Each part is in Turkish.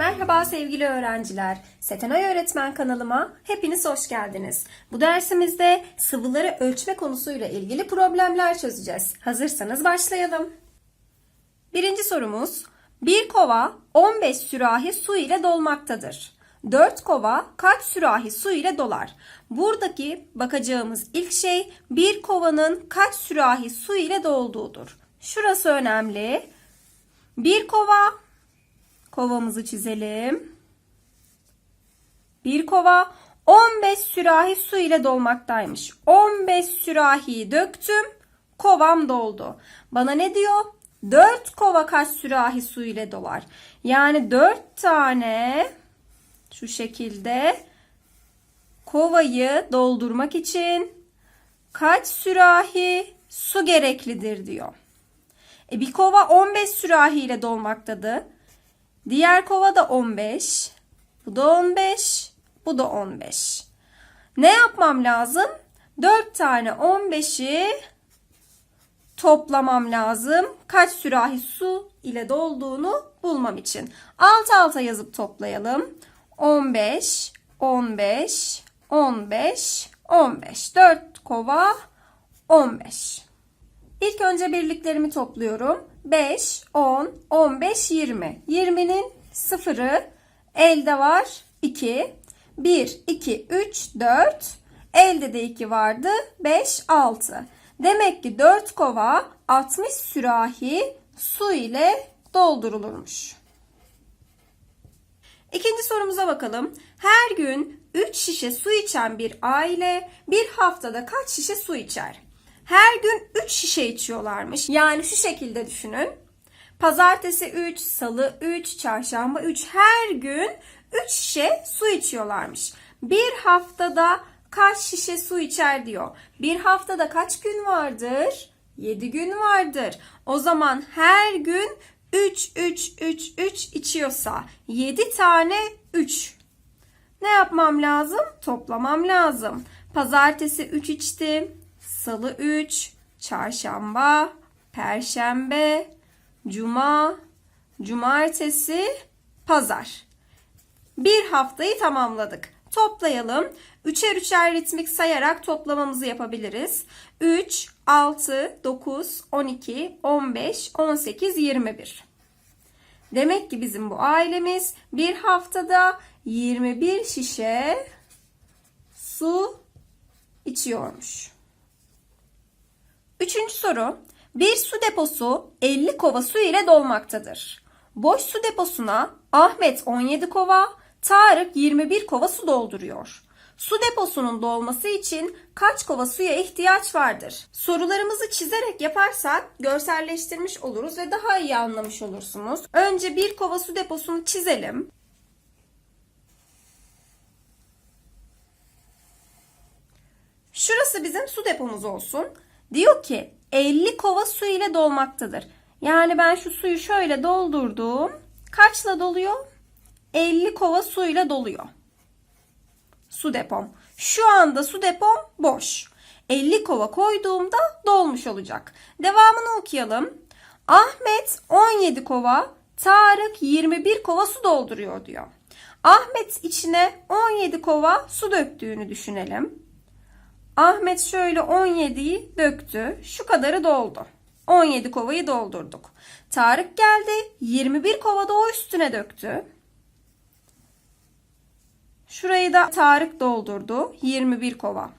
Merhaba sevgili öğrenciler. Setenay Öğretmen kanalıma hepiniz hoş geldiniz. Bu dersimizde sıvıları ölçme konusuyla ilgili problemler çözeceğiz. Hazırsanız başlayalım. Birinci sorumuz. Bir kova 15 sürahi su ile dolmaktadır. 4 kova kaç sürahi su ile dolar? Buradaki bakacağımız ilk şey bir kovanın kaç sürahi su ile dolduğudur. Şurası önemli. Bir kova Kovamızı çizelim. Bir kova 15 sürahi su ile dolmaktaymış. 15 sürahiyi döktüm. Kovam doldu. Bana ne diyor? 4 kova kaç sürahi su ile dolar? Yani 4 tane şu şekilde kovayı doldurmak için kaç sürahi su gereklidir diyor. E bir kova 15 sürahi ile dolmaktadır. Diğer kova da 15. Bu da 15. Bu da 15. Ne yapmam lazım? 4 tane 15'i toplamam lazım. Kaç sürahi su ile dolduğunu bulmam için. Alt alta yazıp toplayalım. 15, 15, 15, 15. 4 kova 15. İlk önce birliklerimi topluyorum. 5, 10, 15, 20. 20'nin sıfırı elde var 2. 1, 2, 3, 4. Elde de 2 vardı. 5, 6. Demek ki 4 kova 60 sürahi su ile doldurulurmuş. İkinci sorumuza bakalım. Her gün 3 şişe su içen bir aile bir haftada kaç şişe su içer? Her gün 3 şişe içiyorlarmış. Yani şu şekilde düşünün. Pazartesi 3, salı 3, çarşamba 3 her gün 3 şişe su içiyorlarmış. Bir haftada kaç şişe su içer diyor. Bir haftada kaç gün vardır? 7 gün vardır. O zaman her gün 3 3 3 3 içiyorsa 7 tane 3. Ne yapmam lazım? Toplamam lazım. Pazartesi 3 içtim. Salı 3, çarşamba, perşembe, cuma, cumartesi, pazar. Bir haftayı tamamladık. Toplayalım. Üçer üçer ritmik sayarak toplamamızı yapabiliriz. 3, 6, 9, 12, 15, 18, 21. Demek ki bizim bu ailemiz bir haftada 21 şişe su içiyormuş. Üçüncü soru. Bir su deposu 50 kova su ile dolmaktadır. Boş su deposuna Ahmet 17 kova, Tarık 21 kova su dolduruyor. Su deposunun dolması için kaç kova suya ihtiyaç vardır? Sorularımızı çizerek yaparsak görselleştirmiş oluruz ve daha iyi anlamış olursunuz. Önce bir kova su deposunu çizelim. Şurası bizim su depomuz olsun. Diyor ki 50 kova su ile dolmaktadır. Yani ben şu suyu şöyle doldurdum. Kaçla doluyor? 50 kova suyla doluyor. Su depom. Şu anda su depom boş. 50 kova koyduğumda dolmuş olacak. Devamını okuyalım. Ahmet 17 kova, Tarık 21 kova su dolduruyor diyor. Ahmet içine 17 kova su döktüğünü düşünelim. Ahmet şöyle 17'yi döktü. Şu kadarı doldu. 17 kovayı doldurduk. Tarık geldi. 21 kova da o üstüne döktü. Şurayı da Tarık doldurdu. 21 kova.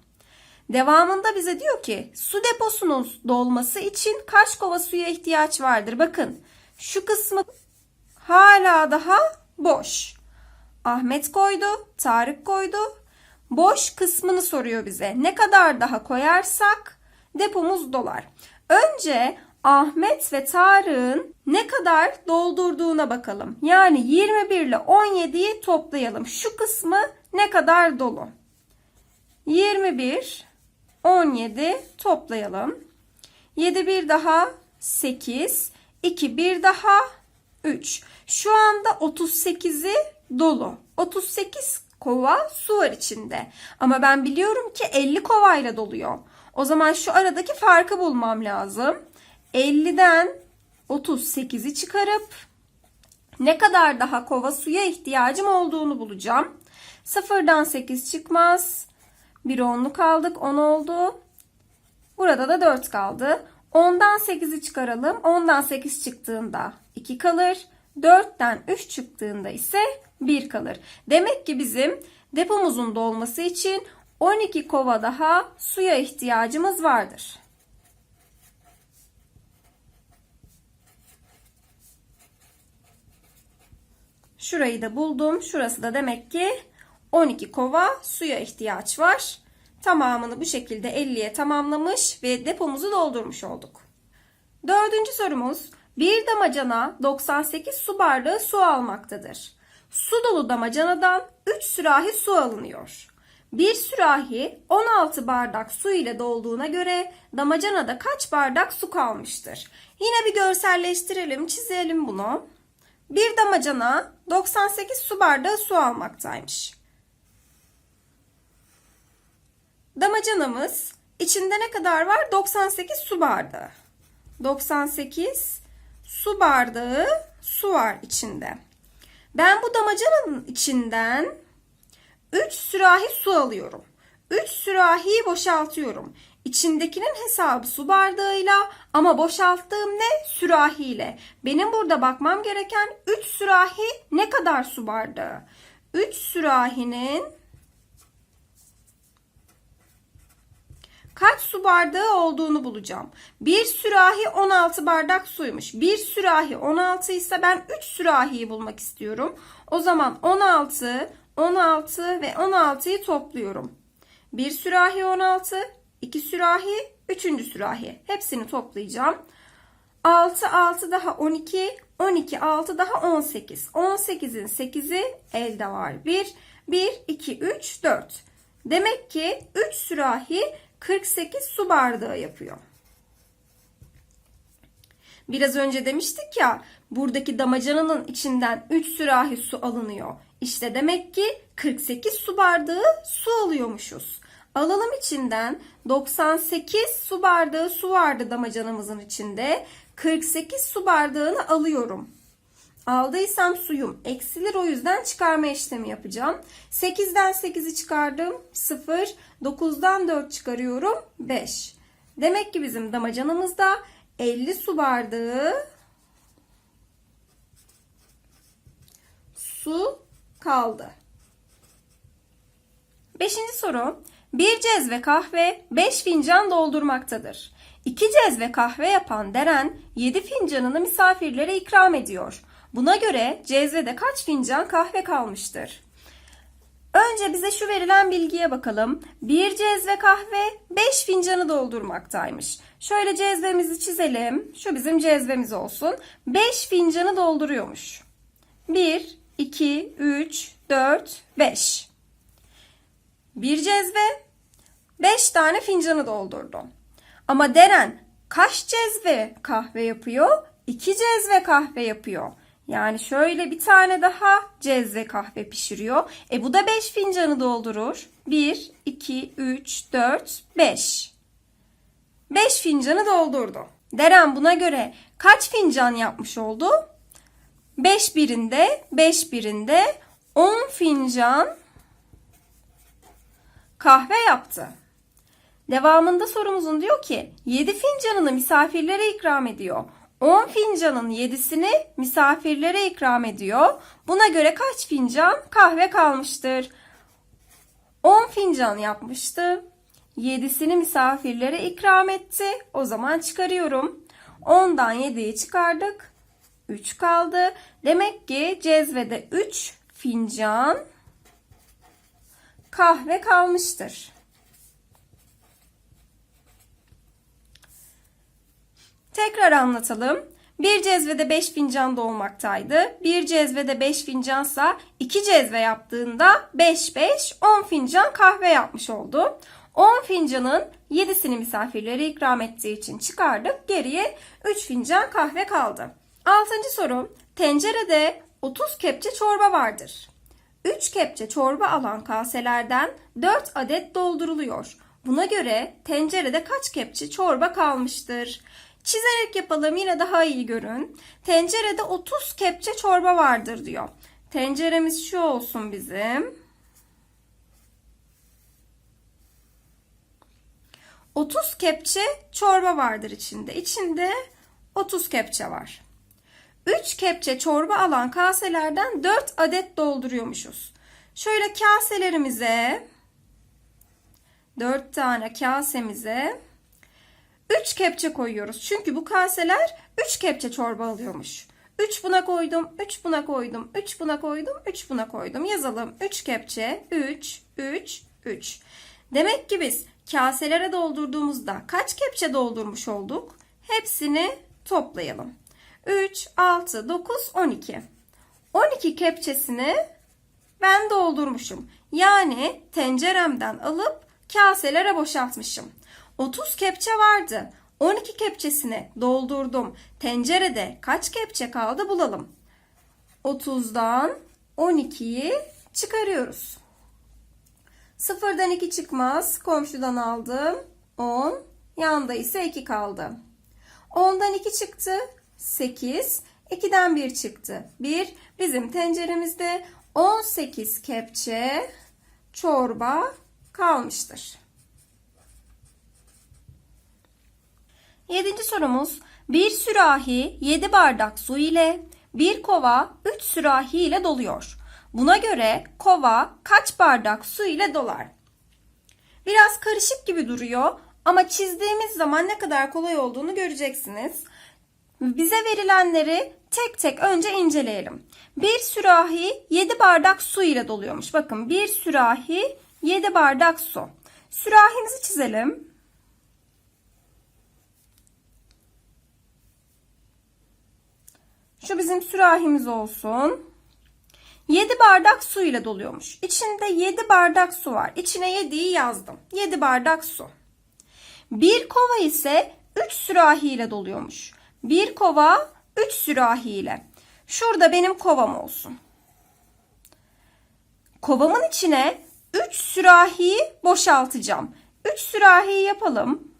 Devamında bize diyor ki su deposunun dolması için kaç kova suya ihtiyaç vardır? Bakın şu kısmı hala daha boş. Ahmet koydu, Tarık koydu, boş kısmını soruyor bize. Ne kadar daha koyarsak depomuz dolar. Önce Ahmet ve Tarık'ın ne kadar doldurduğuna bakalım. Yani 21 ile 17'yi toplayalım. Şu kısmı ne kadar dolu? 21, 17 toplayalım. 7 bir daha 8, 2 bir daha 3. Şu anda 38'i dolu. 38 kova su var içinde. Ama ben biliyorum ki 50 kovayla doluyor. O zaman şu aradaki farkı bulmam lazım. 50'den 38'i çıkarıp ne kadar daha kova suya ihtiyacım olduğunu bulacağım. Sıfırdan 8 çıkmaz. Bir onluk aldık 10 oldu. Burada da 4 kaldı. 10'dan 8'i çıkaralım. 10'dan 8 çıktığında 2 kalır. 4'ten 3 çıktığında ise 1 kalır. Demek ki bizim depomuzun dolması için 12 kova daha suya ihtiyacımız vardır. Şurayı da buldum. Şurası da demek ki 12 kova suya ihtiyaç var. Tamamını bu şekilde 50'ye tamamlamış ve depomuzu doldurmuş olduk. Dördüncü sorumuz. Bir damacana 98 su bardağı su almaktadır. Su dolu damacanadan 3 sürahi su alınıyor. Bir sürahi 16 bardak su ile dolduğuna göre damacanada kaç bardak su kalmıştır? Yine bir görselleştirelim, çizelim bunu. Bir damacana 98 su bardağı su almaktaymış. Damacanamız içinde ne kadar var? 98 su bardağı. 98 su bardağı su var içinde. Ben bu damacananın içinden 3 sürahi su alıyorum. 3 sürahiyi boşaltıyorum. İçindekinin hesabı su bardağıyla ama boşalttığım ne? Sürahiyle. Benim burada bakmam gereken 3 sürahi ne kadar su bardağı? 3 sürahinin kaç su bardağı olduğunu bulacağım. Bir sürahi 16 bardak suymuş. Bir sürahi 16 ise ben 3 sürahiyi bulmak istiyorum. O zaman 16, 16 ve 16'yı topluyorum. Bir sürahi 16, 2 sürahi, 3. sürahi. Hepsini toplayacağım. 6, 6 daha 12, 12, 6 daha 18. 18'in 8'i elde var. 1, 1, 2, 3, 4. Demek ki 3 sürahi 48 su bardağı yapıyor. Biraz önce demiştik ya buradaki damacananın içinden 3 sürahi su alınıyor. İşte demek ki 48 su bardağı su alıyormuşuz. Alalım içinden 98 su bardağı su vardı damacanamızın içinde. 48 su bardağını alıyorum. Aldıysam suyum eksilir o yüzden çıkarma işlemi yapacağım. 8'den 8'i çıkardım 0. 9'dan 4 çıkarıyorum 5. Demek ki bizim damacanamızda 50 su bardağı su kaldı. Beşinci soru. Bir cezve kahve 5 fincan doldurmaktadır. 2 cezve kahve yapan Deren 7 fincanını misafirlere ikram ediyor. Buna göre cezvede kaç fincan kahve kalmıştır? Önce bize şu verilen bilgiye bakalım. Bir cezve kahve 5 fincanı doldurmaktaymış. Şöyle cezvemizi çizelim. Şu bizim cezvemiz olsun. 5 fincanı dolduruyormuş. 1, 2, 3, 4, 5. Bir cezve 5 tane fincanı doldurdu. Ama Deren kaç cezve kahve yapıyor? 2 cezve kahve yapıyor. Yani şöyle bir tane daha cezve kahve pişiriyor. E bu da 5 fincanı doldurur. 1, 2, 3, 4, 5. 5 fincanı doldurdu. Deren buna göre kaç fincan yapmış oldu? 5 birinde, 5 birinde 10 fincan kahve yaptı. Devamında sorumuzun diyor ki 7 fincanını misafirlere ikram ediyor. 10 fincanın 7'sini misafirlere ikram ediyor. Buna göre kaç fincan kahve kalmıştır? 10 fincan yapmıştı. 7'sini misafirlere ikram etti. O zaman çıkarıyorum. 10'dan 7'yi çıkardık. 3 kaldı. Demek ki cezvede 3 fincan kahve kalmıştır. Tekrar anlatalım. Bir cezvede 5 fincan dolmaktaydı. Bir cezvede 5 fincansa 2 cezve yaptığında 5 5 10 fincan kahve yapmış oldu. 10 fincanın 7'sini misafirlere ikram ettiği için çıkardık. Geriye 3 fincan kahve kaldı. 6. soru. Tencerede 30 kepçe çorba vardır. 3 kepçe çorba alan kaselerden 4 adet dolduruluyor. Buna göre tencerede kaç kepçe çorba kalmıştır? Çizerek yapalım yine daha iyi görün. Tencerede 30 kepçe çorba vardır diyor. Tenceremiz şu olsun bizim. 30 kepçe çorba vardır içinde. İçinde 30 kepçe var. 3 kepçe çorba alan kaselerden 4 adet dolduruyormuşuz. Şöyle kaselerimize 4 tane kasemize 3 kepçe koyuyoruz. Çünkü bu kaseler 3 kepçe çorba alıyormuş. 3 buna koydum, 3 buna koydum, 3 buna koydum, 3 buna koydum. Yazalım 3 kepçe, 3, 3, 3. Demek ki biz kaselere doldurduğumuzda kaç kepçe doldurmuş olduk? Hepsini toplayalım. 3, 6, 9, 12. 12 kepçesini ben doldurmuşum. Yani tenceremden alıp kaselere boşaltmışım. 30 kepçe vardı. 12 kepçesini doldurdum. Tencerede kaç kepçe kaldı bulalım. 30'dan 12'yi çıkarıyoruz. Sıfırdan 2 çıkmaz. Komşudan aldım. 10. Yanda ise 2 kaldı. 10'dan 2 çıktı. 8. 2'den 1 çıktı. 1. Bizim tenceremizde 18 kepçe çorba kalmıştır. Yedinci sorumuz. Bir sürahi 7 bardak su ile bir kova 3 sürahi ile doluyor. Buna göre kova kaç bardak su ile dolar? Biraz karışık gibi duruyor ama çizdiğimiz zaman ne kadar kolay olduğunu göreceksiniz. Bize verilenleri tek tek önce inceleyelim. Bir sürahi 7 bardak su ile doluyormuş. Bakın bir sürahi 7 bardak su. Sürahimizi çizelim. Şu bizim sürahimiz olsun. 7 bardak su ile doluyormuş. İçinde 7 bardak su var. İçine 7'yi yazdım. 7 bardak su. Bir kova ise 3 sürahi ile doluyormuş. Bir kova 3 sürahi ile. Şurada benim kovam olsun. Kovamın içine 3 sürahiyi boşaltacağım. 3 sürahiyi yapalım.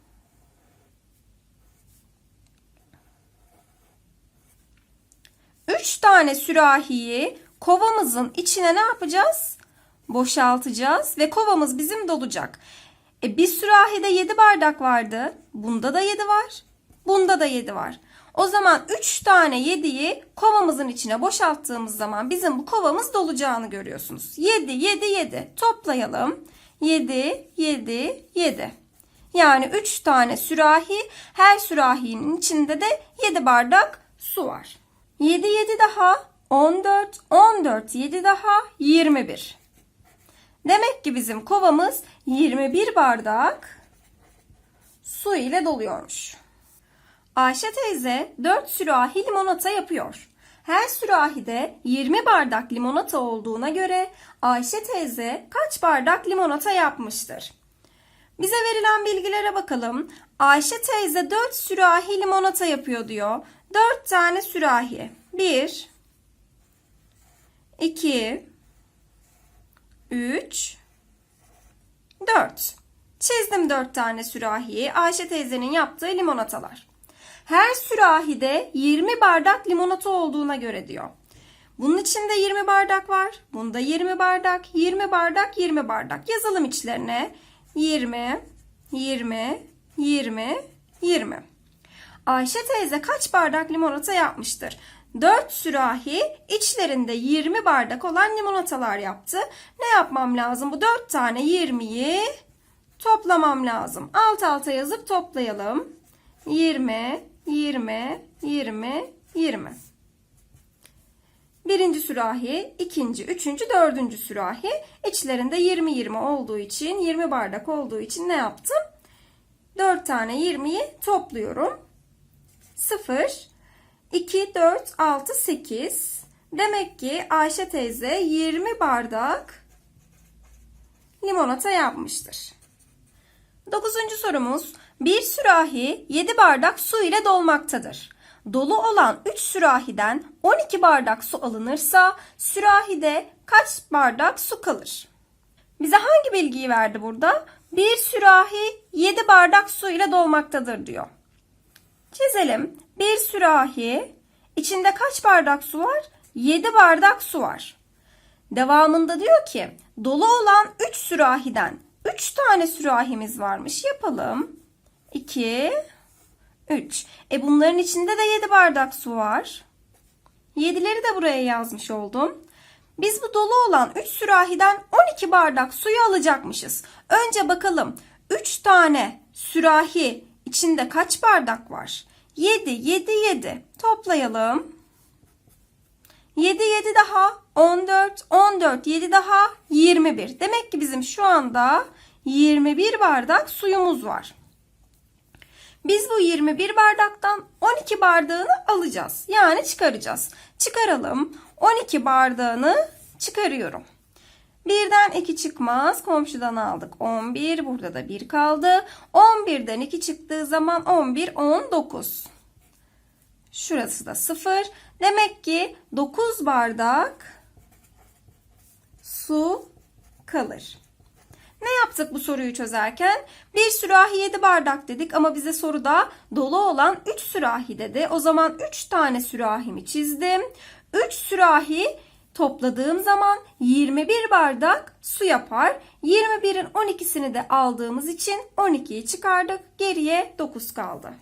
3 tane sürahiyi kovamızın içine ne yapacağız? Boşaltacağız ve kovamız bizim dolacak. E bir sürahide 7 bardak vardı. Bunda da 7 var. Bunda da 7 var. O zaman 3 tane 7'yi kovamızın içine boşalttığımız zaman bizim bu kovamız dolacağını görüyorsunuz. 7, 7, 7. Toplayalım. 7, 7, 7. Yani 3 tane sürahi, her sürahinin içinde de 7 bardak su var. 7 7 daha 14 14 7 daha 21. Demek ki bizim kovamız 21 bardak su ile doluyormuş. Ayşe teyze 4 sürahi limonata yapıyor. Her sürahide 20 bardak limonata olduğuna göre Ayşe teyze kaç bardak limonata yapmıştır? Bize verilen bilgilere bakalım. Ayşe teyze 4 sürahi limonata yapıyor diyor. 4 tane sürahi. 1 2 3 4 Çizdim 4 tane sürahiyi. Ayşe teyzenin yaptığı limonatalar. Her sürahide 20 bardak limonata olduğuna göre diyor. Bunun içinde 20 bardak var. Bunda 20 bardak, 20 bardak, 20 bardak. Yazalım içlerine. 20, 20, 20, 20. Ayşe teyze kaç bardak limonata yapmıştır? 4 sürahi içlerinde 20 bardak olan limonatalar yaptı. Ne yapmam lazım? Bu 4 tane 20'yi toplamam lazım. Alt alta yazıp toplayalım. 20, 20, 20, 20. Birinci sürahi, ikinci, üçüncü, dördüncü sürahi. İçlerinde 20-20 olduğu için, 20 bardak olduğu için ne yaptım? 4 tane 20'yi topluyorum. 0, 2, 4, 6, 8. Demek ki Ayşe teyze 20 bardak limonata yapmıştır. Dokuzuncu sorumuz. Bir sürahi 7 bardak su ile dolmaktadır. Dolu olan 3 sürahiden 12 bardak su alınırsa sürahide kaç bardak su kalır? Bize hangi bilgiyi verdi burada? Bir sürahi 7 bardak su ile dolmaktadır diyor. Çizelim. Bir sürahi. İçinde kaç bardak su var? 7 bardak su var. Devamında diyor ki dolu olan 3 sürahiden 3 tane sürahimiz varmış. Yapalım. 2 3. E bunların içinde de 7 bardak su var. 7'leri de buraya yazmış oldum. Biz bu dolu olan 3 sürahiden 12 bardak suyu alacakmışız. Önce bakalım 3 tane sürahi içinde kaç bardak var? 7, 7, 7. Toplayalım. 7, 7 daha 14, 14, 7 daha 21. Demek ki bizim şu anda 21 bardak suyumuz var. Biz bu 21 bardaktan 12 bardağını alacağız. Yani çıkaracağız. Çıkaralım. 12 bardağını çıkarıyorum. Birden 2 çıkmaz. Komşudan aldık. 11. Burada da 1 kaldı. 11'den 2 çıktığı zaman 11, 19. Şurası da 0. Demek ki 9 bardak su kalır. Ne yaptık bu soruyu çözerken? Bir sürahi 7 bardak dedik ama bize soruda dolu olan 3 sürahi dedi. O zaman 3 tane sürahimi çizdim. 3 sürahi topladığım zaman 21 bardak su yapar. 21'in 12'sini de aldığımız için 12'yi çıkardık. Geriye 9 kaldı.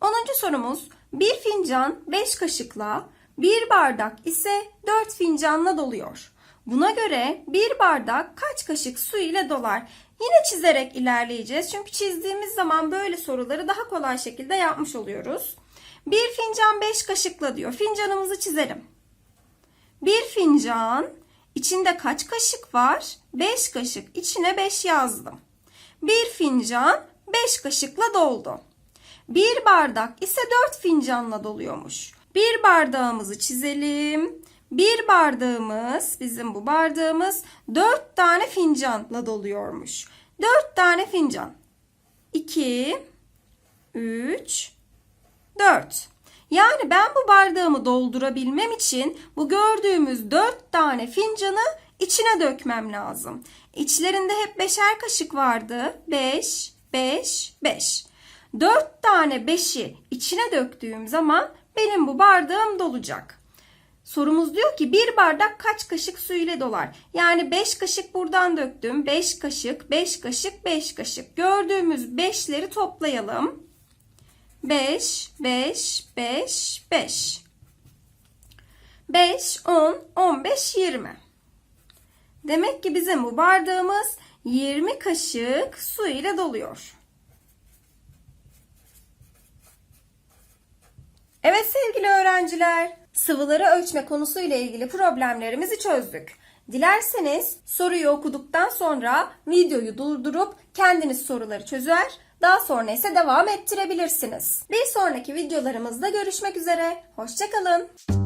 10. sorumuz bir fincan 5 kaşıkla bir bardak ise 4 fincanla doluyor. Buna göre bir bardak kaç kaşık su ile dolar? Yine çizerek ilerleyeceğiz. Çünkü çizdiğimiz zaman böyle soruları daha kolay şekilde yapmış oluyoruz. Bir fincan 5 kaşıkla diyor. Fincanımızı çizelim. Bir fincan içinde kaç kaşık var? 5 kaşık. İçine 5 yazdım. Bir fincan 5 kaşıkla doldu. Bir bardak ise 4 fincanla doluyormuş. Bir bardağımızı çizelim. Bir bardağımız, bizim bu bardağımız 4 tane fincanla doluyormuş. 4 tane fincan. 2 3 4. Yani ben bu bardağımı doldurabilmem için bu gördüğümüz 4 tane fincanı içine dökmem lazım. İçlerinde hep beşer kaşık vardı. 5, 5, 5. 4 tane 5'i içine döktüğüm zaman benim bu bardağım dolacak. Sorumuz diyor ki bir bardak kaç kaşık su ile dolar? Yani 5 kaşık buradan döktüm. 5 kaşık, 5 kaşık, 5 kaşık. Gördüğümüz 5'leri toplayalım. 5, 5, 5, 5. 5, 10, 15, 20. Demek ki bizim bu bardağımız 20 kaşık su ile doluyor. Evet sevgili öğrenciler, sıvıları ölçme konusuyla ilgili problemlerimizi çözdük. Dilerseniz soruyu okuduktan sonra videoyu durdurup kendiniz soruları çözer, daha sonra ise devam ettirebilirsiniz. Bir sonraki videolarımızda görüşmek üzere. Hoşçakalın.